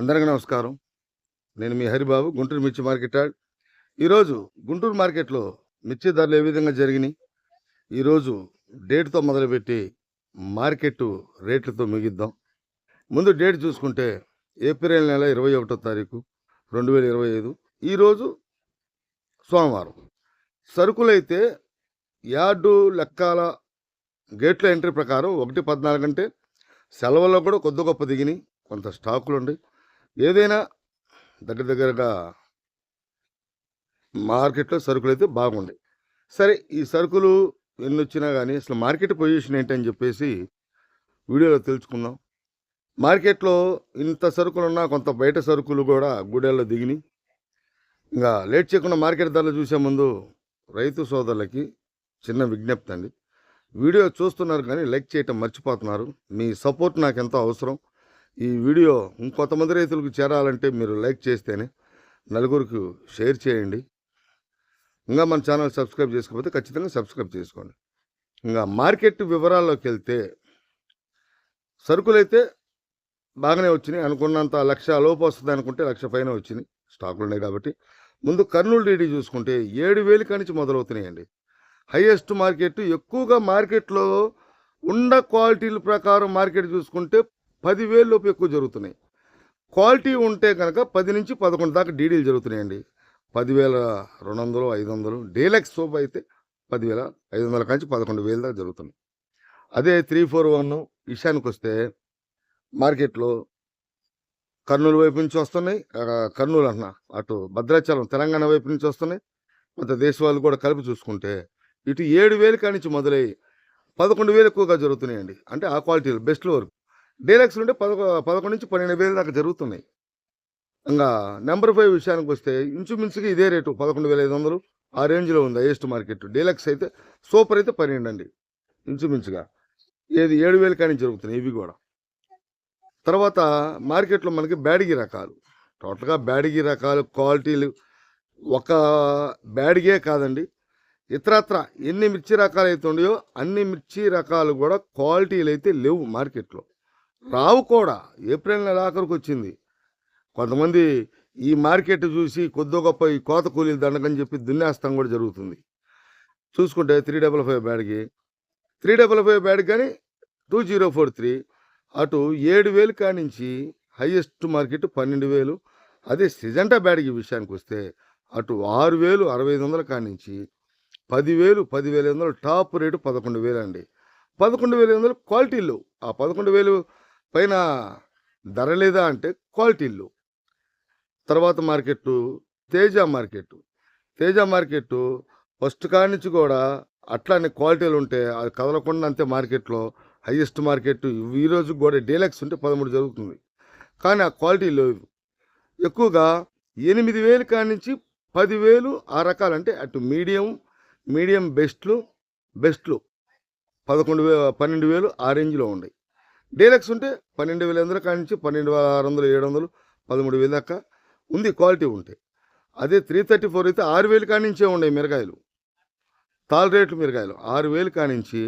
అందరికీ నమస్కారం. నేను మీ హరిబాబు గుంటూరు మిర్చి మార్కెట్ యార్డ్ ఈరోజు గుంటూరు మార్కెట్లో మిర్చి ధరలు ఏ విధంగా జరిగినాయి? ఈరోజు డేట్తో మొదలుపెట్టి మార్కెట్ రేట్లతో ముగిద్దాం. ముందు డేట్ చూసుకుంటే ఏప్రిల్ నెల ఇరవై ఒకటో తారీఖు రెండు వేల ఇరవై ఐదు. ఈరోజు సోమవారం. సరుకులైతే యార్డు లెక్కాల గేట్ల ఎంట్రీ ప్రకారం ఒకటి పద్నాలుగు అంటే సెలవుల్లో కూడా కొద్ది గొప్ప దిగినాయి. కొంత స్టాకులు ఉన్నాయి ఏదైనా దగ్గర దగ్గరగా మార్కెట్లో సరుకులు అయితే బాగుంటాయి సరే ఈ సరుకులు ఎన్ని వచ్చినా కానీ అసలు మార్కెట్ పొజిషన్ ఏంటని చెప్పేసి వీడియోలో తెలుసుకుందాం. మార్కెట్లో ఇంత సరుకులు ఉన్నా కొంత బయట సరుకులు కూడా గూడెల్లో దిగినాయి ఇంకా లేట్ చేయకుండా మార్కెట్ ధరలు చూసే ముందు రైతు సోదరులకి చిన్న విజ్ఞప్తి అండి. వీడియో చూస్తున్నారు కానీ లైక్ చేయటం మర్చిపోతున్నారు. మీ సపోర్ట్ నాకు ఎంతో అవసరం. ఈ వీడియో ఇంకొంతమంది రైతులకు చేరాలంటే మీరు లైక్ చేస్తేనే నలుగురికి షేర్ చేయండి. ఇంకా మన ఛానల్ సబ్స్క్రైబ్ చేసుకోకపోతే ఖచ్చితంగా సబ్స్క్రైబ్ చేసుకోండి. ఇంకా మార్కెట్ వివరాల్లోకి వెళ్తే సరుకులైతే బాగానే వచ్చినాయి. అనుకున్నంత లక్ష లోపు వస్తుంది అనుకుంటే లక్ష పైన వచ్చినాయి. స్టాకులు ఉన్నాయి కాబట్టి. ముందు కర్నూలు డీడీ చూసుకుంటే ఏడు వేలు కానించి మొదలవుతున్నాయండి. హైయెస్ట్ మార్కెట్ ఎక్కువగా మార్కెట్లో ఉన్న క్వాలిటీల ప్రకారం మార్కెట్ చూసుకుంటే పదివేలు లోపు ఎక్కువ జరుగుతున్నాయి. క్వాలిటీ ఉంటే కనుక పది నుంచి పదకొండు దాకా డీడీలు జరుగుతున్నాయండి. పదివేల రెండు వందలు ఐదు వందలు డీలక్స్ సోప్ అయితే పదివేల ఐదు వందల కాంచి పదకొండు వేల దాకా జరుగుతున్నాయి. అదే త్రీ ఫోర్ వన్ విషయానికి వస్తే మార్కెట్లో కర్నూలు వైపు నుంచి వస్తున్నాయి. కర్నూలు అంటున్నా అటు భద్రాచలం తెలంగాణ వైపు నుంచి వస్తున్నాయి. కొంత దేశ వాళ్ళు కూడా కలిపి చూసుకుంటే ఇటు ఏడు వేలు కానించి మొదలై పదకొండు వేలు ఎక్కువగా జరుగుతున్నాయండి. అంటే ఆ క్వాలిటీలు బెస్ట్ వరకు. డీలక్స్ ఉంటే పదకొ పదకొండు నుంచి పన్నెండు వేలు దాకా జరుగుతున్నాయి. ఇంకా నెంబర్ ఫైవ్ విషయానికి వస్తే ఇంచుమించుగా ఇదే రేటు పదకొండు వేల ఐదు వందలు ఆ రేంజ్లో ఉంది హైయెస్ట్ మార్కెట్. డీలక్స్ అయితే సూపర్ అయితే పన్నెండు అండి ఇంచుమించుగా. ఏది ఏడు వేలు కానీ జరుగుతున్నాయి ఇవి కూడా. తర్వాత మార్కెట్లో మనకి బ్యాడిగి రకాలు. టోటల్గా బ్యాడిగి రకాలు క్వాలిటీలు ఒక బ్యాడిగే కాదండి. ఇతరత్ర ఎన్ని మిర్చి రకాలు అయితే ఉన్నాయో అన్ని మిర్చి రకాలు కూడా క్వాలిటీలు అయితే లేవు మార్కెట్లో. రావు కూడా ఏప్రిల్ నెల ఆఖరికి వచ్చింది కొంతమంది ఈ మార్కెట్ చూసి కొద్ది గొప్ప ఈ కోత కూలీలు దండకని చెప్పి దున్నేస్తాం కూడా జరుగుతుంది. చూసుకుంటే త్రీ డబల్ ఫైవ్ బ్యాడ్కి త్రీ డబల్ ఫైవ్ బ్యాడ్ కానీ టూ జీరో ఫోర్ త్రీ అటు ఏడు వేలు కానించి హైయెస్ట్ మార్కెట్ పన్నెండు వేలు అదే సిజంటా బ్యాడ్కి విషయానికి వస్తే అటు ఆరు వేలు అరవై ఐదు వందల కానించి పదివేలు పదివేల ఐదు వందలు టాప్ రేటు పదకొండు వేలు అండి. పదకొండు వేల ఐదు వందలు క్వాలిటీలు ఆ పదకొండు వేలు పైన ధర లేదా అంటే క్వాలిటీలు తర్వాత market Teja market Teja market first కాడి నుంచి కూడా అట్లానే క్వాలిటీలు ఉంటే అది కదలకుండా అంతే మార్కెట్లో హైయెస్ట్ మార్కెట్ ఈ రోజు కూడా డీలక్స్ ఉంటే పదమూడు జరుగుతుంది. కానీ ఆ క్వాలిటీ లేవు. ఎక్కువగా ఎనిమిది వేలు కాడి నుంచి పదివేలు ఆ రకాలు అంటే అటు మీడియం మీడియం బెస్ట్లు బెస్ట్లు పదకొండు వే పన్నెండు వేలు ఆ రేంజ్లో ఉన్నాయి డీలక్స్ ఉంటే పన్నెండు వేల ఎనిమిది కాడి నుంచి పన్నెండు వేల ఆరు వందలు ఏడు వందలు పదమూడు వేలు దాకా ఉంది క్వాలిటీ ఉంటే. అదే త్రీ థర్టీ ఫోర్ అయితే ఆరు వేలు కాడి నుంచే ఉన్నాయి మిరగాయలు. తాల్ రేట్లు మిరగాయలు. ఆరు వేలు కాడి నుంచి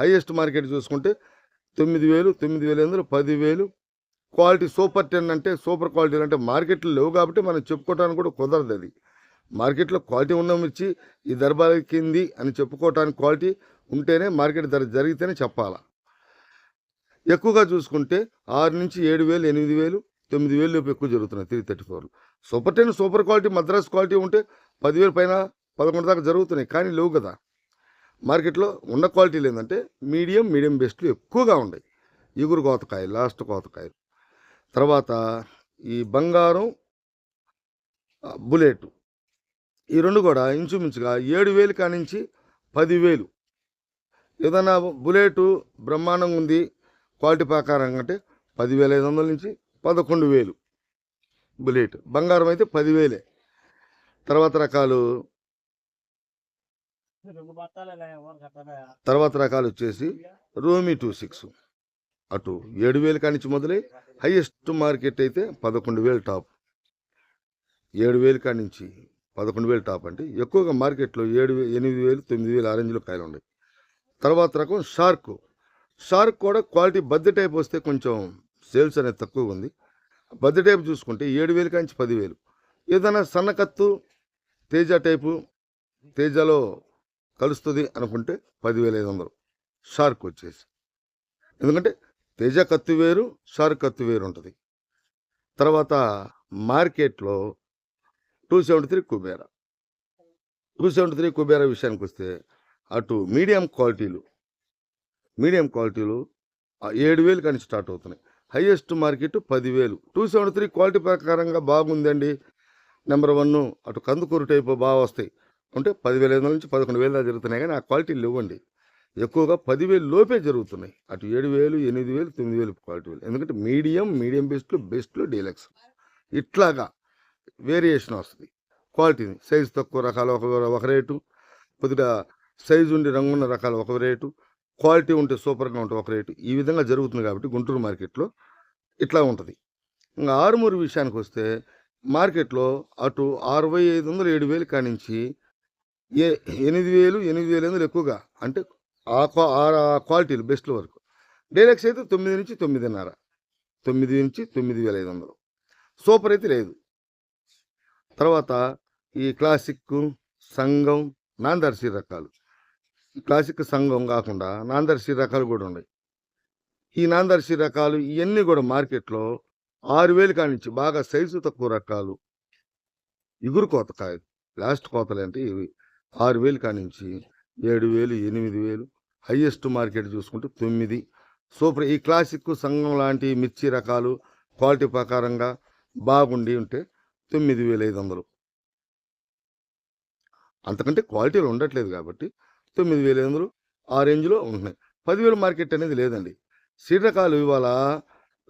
హైయెస్ట్ మార్కెట్ చూసుకుంటే తొమ్మిది వేలు తొమ్మిది వేల ఎనిమిది పదివేలు క్వాలిటీ సూపర్ టెన్ అంటే సూపర్ క్వాలిటీ అంటే మార్కెట్లో లేవు కాబట్టి మనం చెప్పుకోవడానికి కూడా కుదరదు అది. మార్కెట్లో క్వాలిటీ ఉన్న మిర్చి ఈ దర్బార్ కింది అని చెప్పుకోవటానికి క్వాలిటీ ఉంటేనే మార్కెట్ ధర జరిగితేనే చెప్పాలా. ఎక్కువగా చూసుకుంటే ఆరు నుంచి ఏడు వేలు ఎనిమిది వేలు తొమ్మిది వేలు లోపు ఎక్కువ జరుగుతున్నాయి three thirty four super ten super quality Madras quality ఉంటే పదివేలు పైన పదకొండు దాకా జరుగుతున్నాయి కానీ లేవు కదా. మార్కెట్లో ఉన్న క్వాలిటీలు ఏంటంటే మీడియం మీడియం బెస్ట్లు ఎక్కువగా ఉన్నాయి. ఇగురు కోతకాయలు లాస్ట్ కోతకాయలు. తర్వాత ఈ బంగారం బుల్లెట్. ఈ రెండు కూడా ఇంచుమించుగా ఏడు వేలు కానించి పదివేలు. ఏదైనా బుల్లెట్ బ్రహ్మాండంగా ఉంది క్వాలిటీ ప్రకారం అంటే పదివేల ఐదు వందల నుంచి పదకొండు వేలు. బుల్లెట్. బంగారం అయితే పదివేలే. తర్వాత రకాలు? తర్వాత రకాలు వచ్చేసి రోమి టూ సిక్స్. అటు ఏడు వేలు కానించి మొదలై హైయెస్ట్ మార్కెట్ అయితే పదకొండు వేలు టాప్. ఏడు వేలు కానించి పదకొండు వేలు టాప్ అంటే ఎక్కువగా మార్కెట్లో ఏడు ఎనిమిది వేలు తొమ్మిది వేలు ఆ రేంజ్లో కాయలు ఉన్నాయి తర్వాత రకం షార్క్. షార్క్ కూడా క్వాలిటీ బద్ద టైప్ వస్తే కొంచెం సేల్స్ అనేది తక్కువ ఉంది. బద్ద టైపు చూసుకుంటే ఏడు వేలు కాంచి పదివేలు ఏదైనా సన్నకత్తు తేజ టైపు తేజలో కలుస్తుంది అనుకుంటే పదివేల ఐదు వందలు. షార్క్ వచ్చేసి. ఎందుకంటే తేజ కత్తు వేరు షార్క్ కత్తు వేరు ఉంటుంది. తర్వాత మార్కెట్లో two seventy three Kubera. Two seventy three Kubera విషయానికి వస్తే అటు మీడియం క్వాలిటీలు మీడియం క్వాలిటీలు ఏడు వేలు కానీ స్టార్ట్ అవుతున్నాయి. హైయెస్ట్ మార్కెట్ పదివేలు. టూ సెవెంటీ త్రీ క్వాలిటీ ప్రకారంగా బాగుందండి. నెంబర్ వన్ అటు కందుకూరు టైపు బాగా వస్తాయి. అంటే పదివేల ఐదు వందల నుంచి పదకొండు వేలు దాకా జరుగుతున్నాయి కానీ ఆ క్వాలిటీలు ఇవ్వండి ఎక్కువగా పదివేలు లోపే జరుగుతున్నాయి. అటు ఏడు వేలు ఎనిమిది వేలు తొమ్మిది వేలు క్వాలిటీ వేలు. ఎందుకంటే మీడియం మీడియం బెస్ట్లు బెస్ట్లు డీలక్స్. ఇట్లాగా వేరియేషన్ వస్తుంది. క్వాలిటీని సైజు తక్కువ రకాలు ఒక ఒక రేటు. కొద్దిగా సైజు ఉండి రంగున్న రకాలు ఒక రేటు. క్వాలిటీ ఉంటే సూపర్గా ఉంటుంది ఒక రేటు. ఈ విధంగా జరుగుతుంది కాబట్టి గుంటూరు మార్కెట్లో ఇట్లా ఉంటుంది. ఇంకా ఆరుమూరు విషయానికి వస్తే మార్కెట్లో అటు అరవై ఐదు వందలు ఏడు వేలు కానించి ఏ ఎనిమిది వేలు ఎనిమిది వేలు వందలు ఎక్కువగా? అంటే ఆ క్వా- ఆ క్వాలిటీలు బెస్ట్ల వరకు. డైలక్స్ అయితే తొమ్మిది నుంచి తొమ్మిదిన్నర. తొమ్మిది నుంచి తొమ్మిది వేల ఐదు వందలు. సూపర్ అయితే లేదు. తర్వాత ఈ క్లాసిక్ సంఘం నాందర్శి రకాలు. క్లాసిక్ సంఘం కాకుండా నాందర్శి రకాలు కూడా ఉన్నాయి. ఈ నాందర్శి రకాలు ఇవన్నీ కూడా మార్కెట్లో ఆరు వేలు కానించి బాగా సైజు తక్కువ రకాలు. ఇగురు కోత కాయ లాస్ట్ కోతలు అంటే ఇవి. ఆరు వేలు కానించి ఏడు వేలు ఎనిమిది వేలు హయ్యెస్ట్ మార్కెట్ చూసుకుంటే తొమ్మిది. సూపర్ ఈ క్లాసిక్ సంఘం లాంటి మిర్చి రకాలు క్వాలిటీ ప్రకారంగా బాగుండి ఉంటే తొమ్మిది వేల ఐదు వందలు. అంతకంటే క్వాలిటీలు ఉండట్లేదు కాబట్టి తొమ్మిది వేల ఐదు ఆ రేంజ్లో ఉంటున్నాయి. పదివేల మార్కెట్ అనేది లేదండి. సీడ్ రకాలు ఇవాళ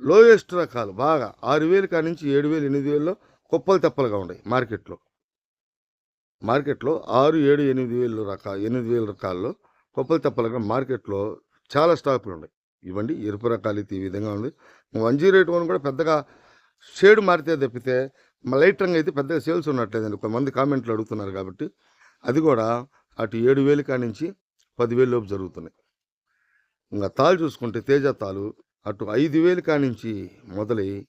లోయెస్ట్ రకాలు బాగా ఆరు వేలు కాడి నుంచి ఏడు వేలు ఎనిమిది వేలలో కుప్పలు తెప్పలుగా ఉన్నాయి మార్కెట్లో. మార్కెట్లో ఆరు ఏడు ఎనిమిది వేలు రకాల ఎనిమిది వేల రకాల్లో కుప్పలు తెప్పలుగా మార్కెట్లో చాలా స్టాకులు ఉన్నాయి. ఇవ్వండి ఎరుపు రకాలు అయితే ఈ విధంగా ఉంది. వన్ జీరో ఎయిట్ వన్ కూడా పెద్దగా షేడ్ మారితే తప్పితే లైట్ రంగు అయితే పెద్దగా సేల్స్ ఉన్నట్లేదండి కొంతమంది కామెంట్లు అడుగుతున్నారు కాబట్టి. అది కూడా అటు ఏడు వేలు కానించి పదివేలు లోపు జరుగుతున్నాయి. ఇంకా తాళ్ళు చూసుకుంటే తేజ తాలు అటు ఐదు వేలు కానించి మొదలై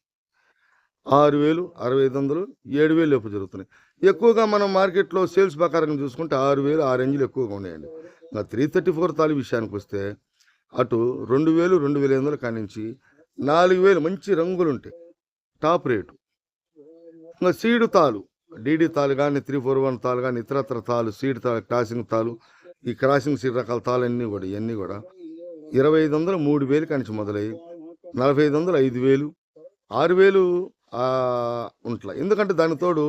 ఆరు వేలు అరవై ఐదు వందలు ఏడు వేలు లోపు జరుగుతున్నాయి. ఎక్కువగా మనం మార్కెట్లో సేల్స్ ప్రకారం చూసుకుంటే ఆరు వేలు ఆ రేంజ్లు ఎక్కువగా ఉన్నాయండి. ఇంకా త్రీ థర్టీ ఫోర్ తాలు విషయానికి వస్తే అటు రెండు వేలు రెండు వేల ఐదు వందలు కానించి నాలుగు వేలు మంచి రంగులు ఉంటాయి. Top rate. ఇంకా సీడు తాలు డీడీ తాలు కానీ త్రీ ఫోర్ వన్ తాలు కానీ ఇతరత్ర తాలు సీడ్ తాలు క్రాసింగ్ తాలు ఈ క్రాసింగ్ సీడ్ రకాల తాలు అన్నీ కూడా ఇవన్నీ కూడా ఇరవై ఐదు వందలు మూడు వేలు కనిచి మొదలై నలభై ఐదు వందలు ఐదు వేలు ఆరు వేలు ఉంట్లా. ఎందుకంటే దాని తోడు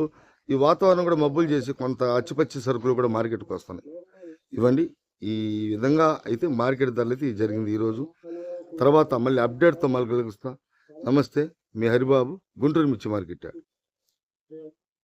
ఈ వాతావరణం కూడా మబ్బులు చేసి కొంత అచ్చిపచ్చి సరుకులు కూడా మార్కెట్కి వస్తున్నాయి. ఇవ్వండి ఈ విధంగా అయితే మార్కెట్ ధరలు అయితే జరిగింది ఈరోజు. తర్వాత మళ్ళీ అప్డేట్తో మళ్ళీ కలిగిస్తా నమస్తే మీ హరిబాబు గుంటూరు మిర్చి మార్కెట్